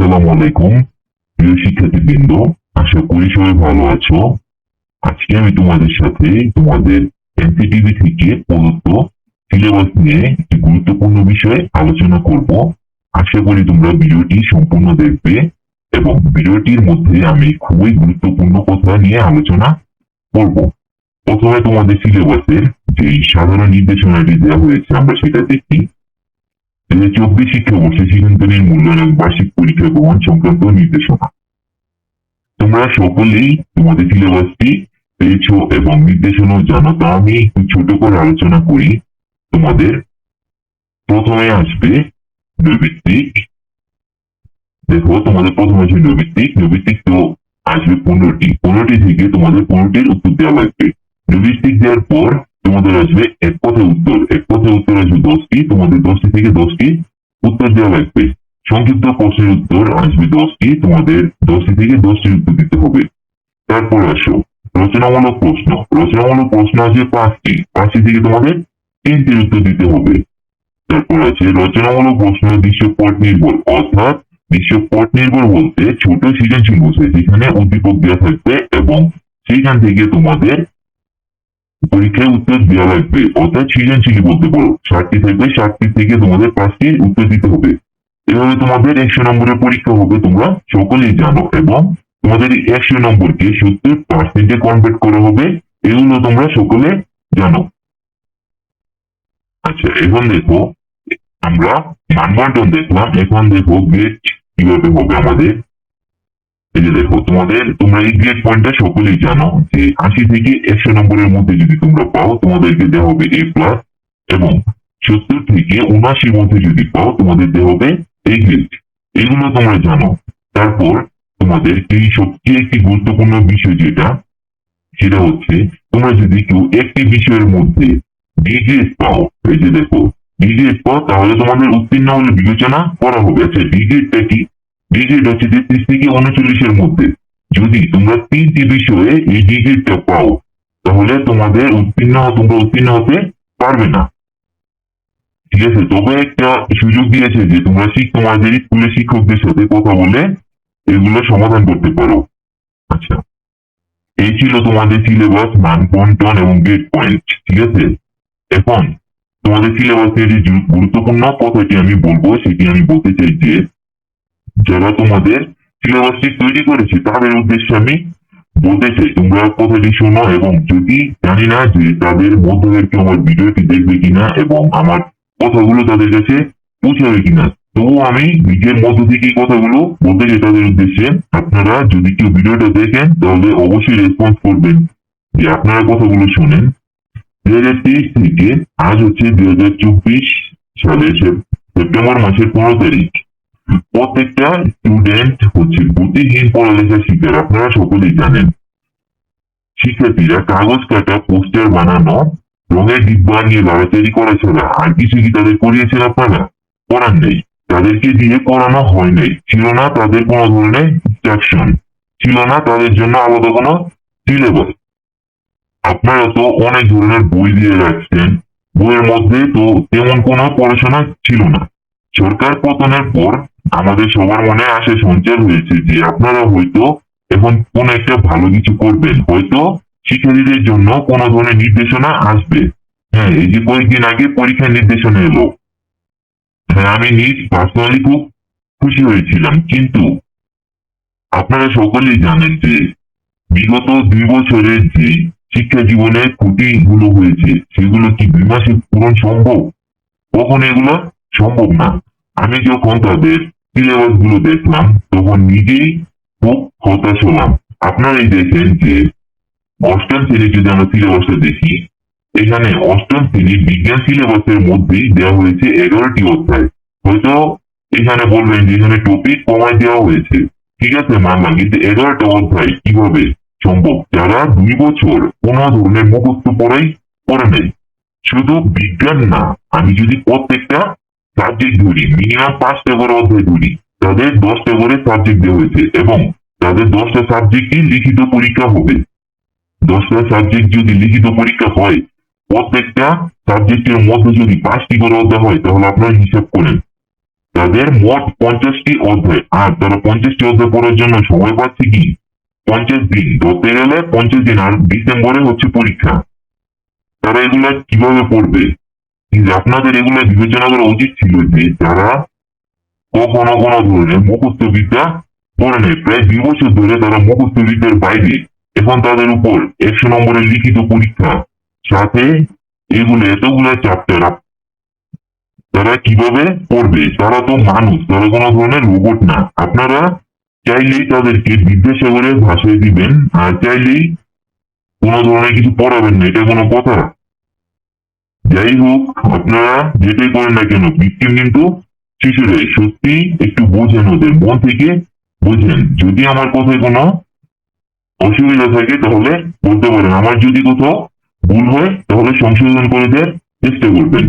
আসসালামু আলাইকুম। প্রিয় শিক্ষার্থীবৃন্দ, আশা করি সবাই ভালো আছো। আজকে আমি তোমাদের সাথে তোমাদের এনসিটিভি থেকে প্রদত্ত সিলেবাস নিয়ে একটি গুরুত্বপূর্ণ বিষয়ে আলোচনা করব। আশা করি তোমরা ভিডিওটি সম্পূর্ণ দেখবে এবং ভিডিওটির মধ্যে আমি খুবই গুরুত্বপূর্ণ কথা নিয়ে আলোচনা করব। প্রথমে তোমাদের সিলেবাসের যে সাধারণ নির্দেশনাটি দেওয়া হয়েছে, আমরা সেটা দেখি। দুই চব্বিশ শিক্ষাবর্ষে শিক্ষান্তরীর মূল্যায়ন বার্ষিক পরীক্ষা গ্রহণ সংক্রান্ত নির্দেশনা। তোমরা সকলেই তোমাদের সিলেবাসটি পেয়েছ এবং নির্দেশনা জানো তা আমি একটু ছোট করে আলোচনা করি। তোমাদের প্রথমে আসবে নৈবিত্তিক। দেখো, তোমাদের প্রথমে আসবে নৈবিত্তিক। নৈবিত্তিক তো আসবে পনেরোটি। পনেরোটি থেকে তোমাদের পনেরোটির উত্তর দেওয়া লাগবে। নৈবিত্তিক দেওয়ার পর তোমাদের আসবে এক কথায় উত্তর, এক কথায় উত্তর আসবে দশটি, তোমাদের দশটি থেকে দশটি উত্তর দেওয়া লাগবে। সংক্ষিপ্ত প্রশ্নের উত্তর আসবে দশটি, তোমাদের দশটি থেকে দশটি উত্তর দিতে হবে। তারপর আসো, রচনামূলক প্রশ্ন। রচনামূলক প্রশ্ন আছে পাঁচটি পাঁচটি থেকে তোমাদের তিনটির উত্তর দিতে হবে। তারপর আছে রচনামূলক প্রশ্ন দৃশ্যপট নির্ভর। অর্থাৎ দৃশ্যপট নির্ভর বলতে ছোট সৃজনশীল বসে যেখানে উদ্দীপক দেওয়া থাকবে এবং সেখান থেকে তোমাদের পরীক্ষায় উত্তর দেওয়া লাগবে। অর্থাৎ সৃজনশীল বলতে পারো। ষাটটি থাকবে ষাটটি থেকে তোমাদের পাঁচটি উত্তর দিতে হবে। এভাবে তোমাদের একশো নম্বরের পরীক্ষা হবে, তোমরা সকলেই জানো। এবং তোমাদের একশো নম্বরকে সত্তর পার্সেন্টে কনভার্ট করা হবে, এগুলো তোমরা সকলে জানো। আচ্ছা এখন দেখো, আমরা মানবন্টন দেখলাম। এখন দেখো গ্রেড কীভাবে হবে আমাদের? এই যে দেখো, তোমাদের, তোমরা এই গ্রেড পয়েন্টটা সকলেই জানো যে আশি থেকে একশো নম্বরের মধ্যে যদি তোমরা পাও, তোমাদেরকে দেওয়া হবে এ প্লাস এবং সত্তর থেকে মধ্যে যদি পাও, তোমাদের দেওয়া হবে এই গ্রেড এগুলো তোমরা জানো। তারপর তোমাদের এই সবচেয়ে একটি গুরুত্বপূর্ণ বিষয় যেটা, সেটা হচ্ছে তোমরা যদি কেউ একটি বিষয়ের মধ্যে ডিজিএস পাও, এই যে দেখো ডিজিএস পাও, তাহলে তোমাদের উত্তীর্ণ হলে বিবেচনা করা হবে। আচ্ছা ডিজিএসটা কি? ডিজিট হচ্ছে তেত্রিশ থেকে উনচল্লিশের মধ্যে। যদি তোমরা তিনটি বিষয়ে এই ডিজিটটা পাও, তাহলে তোমাদের উত্তীর্ণ তোমরা উত্তীর্ণ হতে পারবে না। ঠিক আছে? তবে একটা সুযোগ দিয়েছে যে তোমরা তোমাদের স্কুলের শিক্ষকদের সাথে কথা বলে এগুলো সমাধান করতে পারো। আচ্ছা। এই ছিল তোমাদের সিলেবাস মান বন্টন এবং গ্রেড পয়েন্ট ঠিক আছে? এখন তোমাদের সিলেবাসের যে গুরুত্বপূর্ণ কথাটি আমি বলব, সেটি আমি বলতে চাই যে যারা তোমাদের সিলেবাসটি তৈরি করেছে, তাদের উদ্দেশ্যে আমি বলতে চাই তোমরা কথাটি শোনো এবং যদি জানি না যে তাদের মধ্যে কেউ আমার ভিডিওটি দেখবে কিনা এবং আমার কথাগুলো তাদের কাছে পৌঁছাবে কিনা তবু আমি নিজের মধ্য থেকে কথাগুলো বলতে চাই তাদের উদ্দেশ্যে। আপনারা যদি কেউ ভিডিওটা দেখেন, তাহলে অবশ্যই রেসপন্স করবেন যে আপনারা কথাগুলো শোনেন। দুই হাজার তেইশ থেকে, আজ হচ্ছে দুই হাজার চব্বিশ সালের সেপ্টেম্বর মাসের পনেরো তারিখ। প্রত্যেকটা স্টুডেন্ট হচ্ছে গতিহীন পড়ালেখার শিকার আপনারা সকলেই জানেন। শিক্ষার্থীরা কাগজ কাটা, পোস্টার বানানো রঙের ডিব্বা নিয়ে লড়াচাড়ি করা ছাড়া আর কিছু কি তাদের করিয়েছেন আপনারা? করার নেই। তাদেরকে দিয়ে করানো হয় নাই। ছিল না তাদের কোনো ধরনের ইনস্ট্রাকশন ছিল না তাদের জন্য আলাদা কোনো সিলেবাস আপনারা তো অনেক ধরনের বই দিয়ে রাখছেন। বইয়ের মধ্যে তো তেমন কোনো পড়াশোনা ছিল না। সরকার পতনের পর আমাদের সবার মনে আসে সঞ্চার হয়েছে যে আপনারা হয়তো এখন কোন একটা ভালো কিছু করবেন। হয়তো শিক্ষার্থীদের জন্য কোনো ধরনের নির্দেশনা আসবে। হ্যাঁ এই যে কয়েকদিন আগে পরীক্ষার নির্দেশনা এলো। হ্যাঁ আমি নিজ পার্সোনালি খুব খুশি হয়েছিলাম। কিন্তু আপনারা সকলেই জানেন যে বিগত দুই বছরের যে শিক্ষা জীবনের ক্ষতিগুলো হয়েছে, সেগুলো কি দুই মাসে পূরণ সম্ভব? কখন এগুলো সম্ভব না। আমি যখন তাদের সিলেবাসগুলো দেখলাম, তখন নিজেই খুব হতাশ হলাম। আপনারাই দেখেন যে, অষ্টম শ্রেণি যদি আমরা সিলেবাসটা দেখি, এখানে অষ্টম শ্রেণি বিজ্ঞান সিলেবাসের মধ্যেই দেওয়া হয়েছে এগারোটি অধ্যায়। হয়তো এখানে বলবেন যে এখানে টপিক কমায় দেওয়া হয়েছে। ঠিক আছে মানলাম কিন্তু এগারোটা অধ্যায় কীভাবে সম্ভব? যারা দুই বছর কোনো ধরনের মুখস্থ পড়াই করে নেই। শুধু বিজ্ঞান না, আমি যদি প্রত্যেকটা সাবজেক্ট ধরি মিনিমাম পাঁচটা করে অধ্যায় ধরি তাদের দশটা করে সাবজেক্ট দেওয়া হয়েছে এবং তাদের দশটা সাবজেক্টই লিখিত পরীক্ষা হবে। দশটা সাবজেক্ট যদি লিখিত পরীক্ষা হয়, প্রত্যেকটা সাবজেক্টের মধ্যে যদি পাঁচটি করে অধ্যায় হয়, তাহলে আপনারা হিসাব করেন। তাদের মোট পঞ্চাশটি অধ্যায়। আর তারা পঞ্চাশটি অধ্যায় পড়ার জন্য সময় পাচ্ছে কি? পঞ্চাশ দিন। ধরতে গেলে পঞ্চাশ দিন। আর ডিসেম্বরে হচ্ছে পরীক্ষা। তারা এগুলা কীভাবে পড়বে? আপনাদের এগুলো বিবেচনা করা উচিত ছিল যে তারা কখনো কোনো ধরনের মুখস্থ বিদ্যা নেই। প্রায় দুই বছর ধরে তারা মুখস্থ বিদ্যার বাইরে এখন তাদের উপর একশো নম্বরের লিখিত পরীক্ষা, সাথে এগুলো এতগুলো চ্যাপ্টার তারা কীভাবে পড়বে? তারা তো মানুষ, তারা কোনো ধরনের রোবট না। আপনারা চাইলেই তাদেরকে বিদ্যাসাগরের ভাষায় দিবেন, আর চাইলেই কোনো ধরনের কিছু পড়াবেন না, এটা কোনো কথা। যাই হোক আপনারা যেটাই করেন না কেন ভিকটিম কিন্তু শিশুরাই। সত্যি একটু বোঝেন ওদের মন থেকে বোঝেন। যদি আমার কথায় কোনো অসুবিধা থাকে, তাহলে বলতে পারেন। আমার যদি কোথাও ভুল হয়, তাহলে সংশোধন করে দেওয়ার চেষ্টা করবেন।